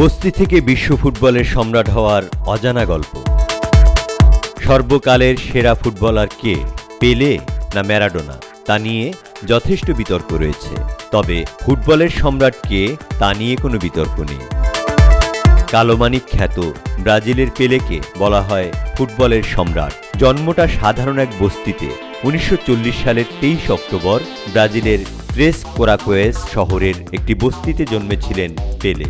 বস্তি থেকে বিশ্ব ফুটবলের সম্রাট হওয়ার অজানা গল্প। সর্বকালের সেরা ফুটবলার কে? পেলে না ম্যারাডোনা? তা নিয়ে যথেষ্ট বিতর্ক রয়েছে। তবে ফুটবলের সম্রাট কে? তা নিয়ে কোনো বিতর্ক নেই। কালোমানিক খ্যাত ব্রাজিলের পেলেকে বলা হয় ফুটবলের সম্রাট। জন্মটা সাধারণ এক বস্তিতে। উনিশশো চল্লিশ সালের তেইশ অক্টোবর ব্রাজিলের ত্রেস কোরাকোয়েস শহরের একটি বস্তিতে জন্মেছিলেন পেলে।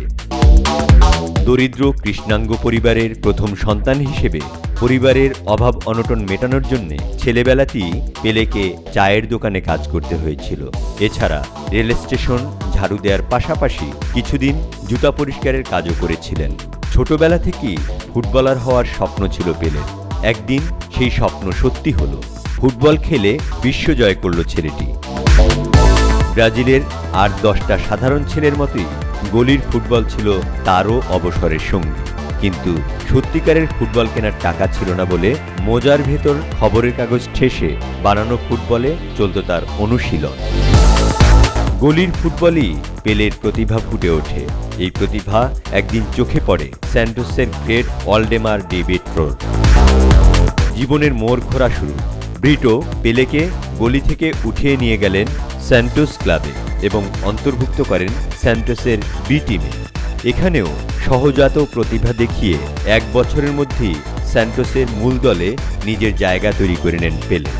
দরিদ্র কৃষ্ণাঙ্গ পরিবারের প্রথম সন্তান হিসেবে পরিবারের অভাব অনটন মেটানোর জন্য ছেলেবেলাতেই পেলেকে চায়ের দোকানে কাজ করতে হয়েছিল। এছাড়া রেল স্টেশন, ঝাড়ু দেওয়ার পাশাপাশি কিছুদিন জুতা পরিষ্কারের কাজও করেছিলেন। ছোটবেলা থেকেই ফুটবলার হওয়ার স্বপ্ন ছিল পেলের। একদিন সেই স্বপ্ন সত্যি হলো, ফুটবল খেলে বিশ্ব জয় করল ছেলেটি। ব্রাজিলের আর দশটা সাধারণ ছেলের মতোই গলির ফুটবল ছিল তারও অবসরের সঙ্গী। কিন্তু সত্যিকারের ফুটবল কেনার টাকা ছিল না বলে মোজার ভেতর খবরের কাগজ ঠেসে বানানো ফুটবলে চলত তার অনুশীলন। গলির ফুটবলই পেলের প্রতিভা ফুটে ওঠে। এই প্রতিভা একদিন চোখে পড়ে স্যান্টোসের গ্রেট অলডেমার অল্ডেমার ডেভিট্রোর জীবনের মোড় ঘোরা শুরু। ব্রিটো পেলেকে গলি থেকে উঠিয়ে নিয়ে গেলেন স্যান্টোস ক্লাবে। এবং অন্তর্ভুক্ত করেন স্যান্টোসের বি টিমে। এখানেও সহজাত প্রতিভা দেখিয়ে এক বছরের মধ্যেই স্যান্টোসের মূল দলে নিজের জায়গা তৈরি করে নেন পেলে।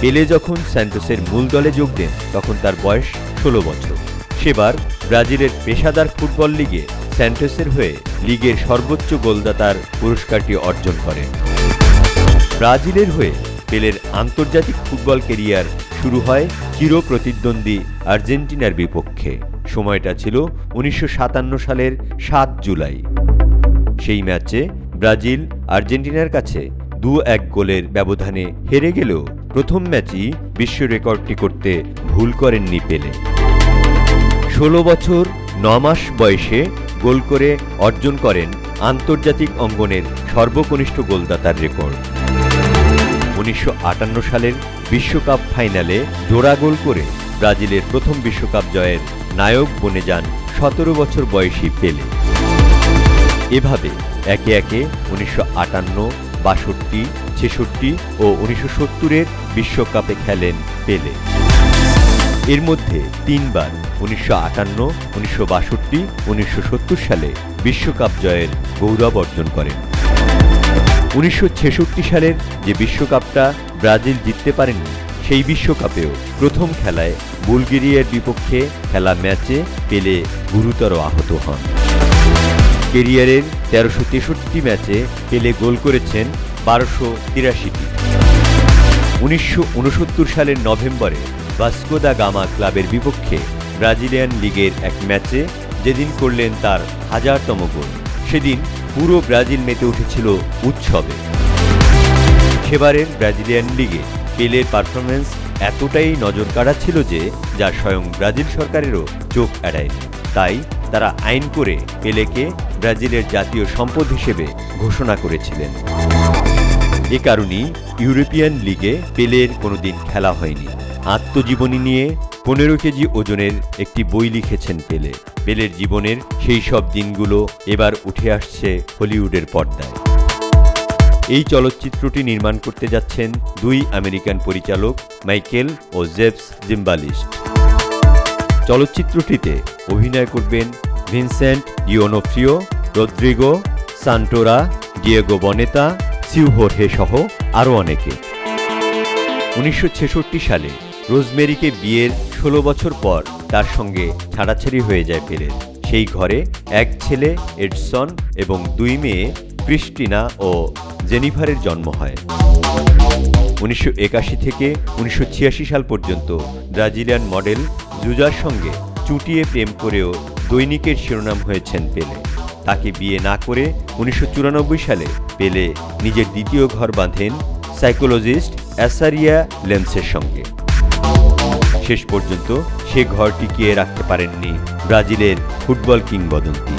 পেলে যখন স্যান্টোসের মূল দলে যোগ দেন, তখন তার বয়স ষোলো বছর। সেবার ব্রাজিলের পেশাদার ফুটবল লিগে স্যান্টোসের হয়ে লিগের সর্বোচ্চ গোলদাতার পুরস্কারটি অর্জন করেন। ব্রাজিলের হয়ে পেলের আন্তর্জাতিক ফুটবল কেরিয়ার শুরু হয় চির প্রতিদ্বন্দ্বী আর্জেন্টিনার বিপক্ষে। সময়টা ছিল উনিশশো সাতান্ন সালের সাত জুলাই। সেই ম্যাচে ব্রাজিল আর্জেন্টিনার কাছে দু এক গোলের ব্যবধানে হেরে গেলেও প্রথম ম্যাচই বিশ্ব রেকর্ডটি করতে ভুল করেননি পেলে। ষোলো বছর, ন মাস বয়সে গোল করে অর্জন করেন আন্তর্জাতিক অঙ্গনের সর্বকনিষ্ঠ গোলদাতার রেকর্ড। উনিশশো আটান্ন সালের বিশ্বকাপ ফাইনালে জোড়া গোল করে ব্রাজিলের প্রথম বিশ্বকাপ জয়ের নায়ক বনে যান সতেরো বছর বয়সী পেলে। এভাবে একে একে উনিশশো আটান্ন, বাষট্টি, ছেষট্টি ও উনিশশো সত্তরের বিশ্বকাপে খেলেন পেলে। এর মধ্যে তিনবার উনিশশো আটান্ন, উনিশশো বাষট্টি, উনিশশো সত্তর সালে বিশ্বকাপ জয়ের গৌরব অর্জন করেন। উনিশশো ছেষট্টি সালের যে বিশ্বকাপটা ব্রাজিল জিততে পারেনি, সেই বিশ্বকাপেও প্রথম খেলায় বুলগেরিয়ার বিপক্ষে খেলা ম্যাচে পেলে গুরুতর আহত হন। কেরিয়ারের তেরোশো তেষট্টি ম্যাচে পেলে গোল করেছেন বারোশো তিরাশিটি। উনিশশো উনসত্তর সালের নভেম্বরে ভাস্কোদা গামা ক্লাবের বিপক্ষে ব্রাজিলিয়ান লিগের এক ম্যাচে যেদিন করলেন তার হাজারতম গোল। সেদিন পুরো ব্রাজিল মেতে উঠেছিল উৎসবে। সেবারের ব্রাজিলিয়ান লিগে পেলের পারফরমেন্স এতটাই নজর কাড়া ছিল যে, যা স্বয়ং ব্রাজিল সরকারেরও চোখ এড়ায়নি তাই তারা আইন করে পেলেকে ব্রাজিলের জাতীয় সম্পদ হিসেবে ঘোষণা করেছিলেন। এ কারণেই ইউরোপিয়ান লিগে পেলের কোনোদিন খেলা হয়নি। আত্মজীবনী নিয়ে পনেরো কেজি ওজনের একটি বই লিখেছেন পেলে। পেলের জীবনের সেই সব দিনগুলো এবার উঠে আসছে হলিউডের পর্দায়। এই চলচ্চিত্রটি নির্মাণ করতে যাচ্ছেন দুই আমেরিকান পরিচালক, মাইকেল ও জেপস জিম্বালিস্ট। চলচ্চিত্রটিতে অভিনয় করবেন Vincent D'Onofrio, Rodrigo, Santoro, Diego Boneta সিউহোরহে সহ আরও অনেকে। উনিশশো ছেষট্টি সালে রোজমেরিকে বিয়ের ষোলো বছর পর তার সঙ্গে ছাড়াছাড়ি হয়ে যায় পেলের সেই ঘরে এক ছেলে, এডসন, এবং দুই মেয়ে, ক্রিস্টিনা ও জেনিফারের জন্ম হয়। উনিশশো একাশি থেকে উনিশশো ছিয়াশি সাল পর্যন্ত ব্রাজিলিয়ান মডেল জুজার সঙ্গে চুটিয়ে প্রেম করেও দৈনিকের শিরোনাম হয়েছেন পেলে। তাকে বিয়ে না করে উনিশশো চুরানব্বই সালে পেলে নিজের দ্বিতীয় ঘর বাঁধেন সাইকোলজিস্ট অ্যাসারিয়া লেন্সের সঙ্গে। শেষ পর্যন্ত সে ঘর টিকিয়ে রাখতে পারেননি ব্রাজিলের ফুটবল কিংবদন্তি।